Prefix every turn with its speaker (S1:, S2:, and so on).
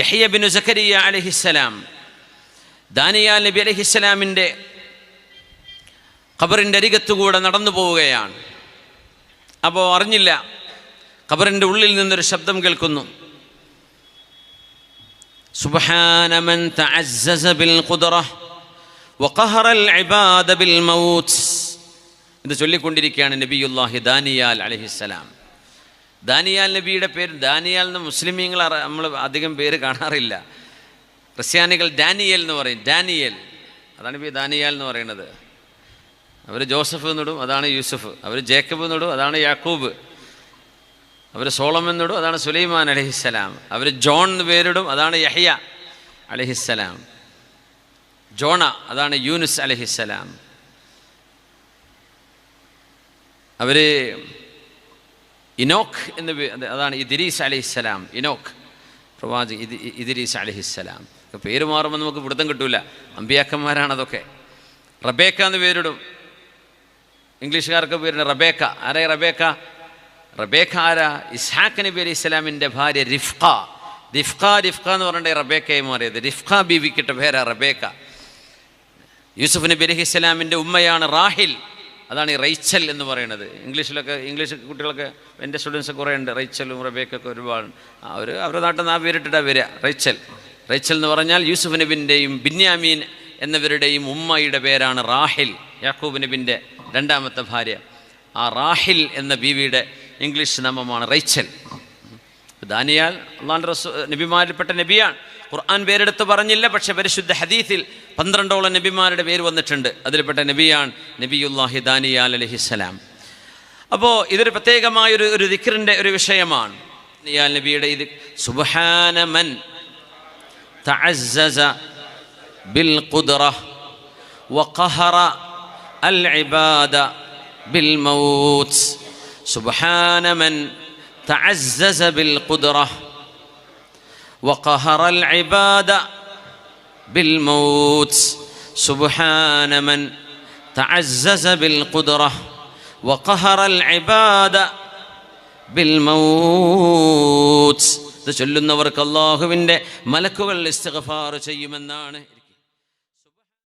S1: Yahya bin സക്കരിയ അലഹിസ്സലാം ദാനിയാൽ നബി അലഹിസ്സലാമിൻ്റെ ഖബറിൻ്റെ അരികത്തുകൂടെ നടന്നു പോവുകയാണ് അപ്പോൾ അറിഞ്ഞില്ല ഖബറിൻ്റെ ഉള്ളിൽ നിന്നൊരു ശബ്ദം കേൾക്കുന്നു سبحان من تعزز بالقدرة وقهر العباد بالموت ഇത് ചൊല്ലിക്കൊണ്ടിരിക്കുകയാണ് നബിയുല്ലാഹി ദാനിയാൽ അലഹിസ്സലാം ദാനിയാൽ നബിയുടെ പേര് ദാനിയാൽ എന്ന് മുസ്ലിമീങ്ങൾ നമ്മൾ അധികം പേര് കാണാറില്ല. ക്രിസ്ത്യാനികൾ ഡാനിയൽ എന്ന് പറയും ഡാനിയൽ. അതാണ് ഇപ്പോൾ ദാനിയാൽ എന്ന് പറയുന്നത്. അവർ ജോസഫ് എന്നിടും അതാണ് യൂസഫ്. അവർ ജേക്കബ് എന്നിടും അതാണ് യാക്കൂബ്. അവർ സോളമൻ എന്നിടും അതാണ് സുലൈമാൻ അലഹിസ്സലാം അവർ ജോൺ എന്ന് പേരിടും അതാണ് യഹ്യ അലഹിസ്സലാം ജോണ അതാണ് യൂനുസ് അലഹിസ്സലാം അവർ ഇനോക്ക് എന്ന് അതാണ് ഇദിരീസ് അലഹിസ്സലാം ഇനോക്ക് പ്രവാചക ഇത് ഇദിരീസ് അലഹിസ്സലാം പേര് മാറുമ്പോൾ നമുക്ക് പിടുത്തം കിട്ടൂല. അമ്പിയാക്കന്മാരാണ് അതൊക്കെ. റബേക്ക എന്ന് പേരിടും. ഇംഗ്ലീഷുകാർക്ക് പേരുണ്ട് റബേക്ക. ആരായി റബേക്ക? റബേക്ക ആരാ? ഇസ്ഹാഖ് നബി അലൈഹി ഇസ്ലാമിന്റെ ഭാര്യ റിഫ്ഖ. റിഫ്ഖ റിഫ്ഖ എന്ന് പറഞ്ഞിട്ട് റബേക്കയെ മാറിയത്. റിഫ്ഖ ബീവിക്കിട്ട പേരാ റബേക്ക. യൂസുഫ് നബി അലി ഇസ്ലാമിന്റെ ഉമ്മയാണ് റാഹിൽ. അതാണ് ഈ റൈച്ചൽ എന്ന് പറയുന്നത്. ഇംഗ്ലീഷിലൊക്കെ ഇംഗ്ലീഷ് കുട്ടികളൊക്കെ എന്റെ സ്റ്റുഡൻസ് കുറേ ഉണ്ട്. റൈച്ചലും റബേക്കൊക്കെ ഒരുപാട് അവർ അവരുടെ നാട്ടിൽ നിന്ന് ആ പേരിട്ടിട്ടാണ് വരിക റൈച്ചൽ. റൈച്ചൽ എന്ന് പറഞ്ഞാൽ യൂസുഫ് നബിന്റെയും ബിന്യാമീൻ എന്നിവരുടെയും ഉമ്മയുടെ പേരാണ് റാഹിൽ യാക്കൂബ് നബിന്റെ രണ്ടാമത്തെ ഭാര്യ. ആ റാഹിൽ എന്ന ബീവിയുടെ ഇംഗ്ലീഷ് നാമമാണ് റൈച്ചൽ. ദാനിയാൽ അള്ളാൻ റസൂ നബിമാരിൽപ്പെട്ട നബിയാണ്. ഖുർആൻ പേരെടുത്ത് പറഞ്ഞില്ല പക്ഷെ പരിശുദ്ധ ഹദീസിൽ പന്ത്രണ്ടോളം നബിമാരുടെ പേര് വന്നിട്ടുണ്ട് അതിൽപ്പെട്ട നബിയാണ് നബിയുല്ലാഹി ദാനിയാൽ അലഹിസ്സലാം അപ്പോൾ ഇതൊരു പ്രത്യേകമായൊരു ഒരു ദിക്റിൻ്റെ ഒരു വിഷയമാണ് ദാനിയാൽ നബിയുടെ ഇത് സുബഹാനമൻ تعزز بالقدرة وقهر العباد بالموت سبحان من تعزز بالقدرة وقهر العباد بالموت سبحان من تعزز بالقدرة وقهر العباد ബിൽമൗത്ത് ഇത് ചൊല്ലുന്നവർക്ക് അള്ളാഹുവിൻ്റെ മലക്കുകൾ ഇസ്തിഗ്ഫാർ ചെയ്യുമെന്നാണ്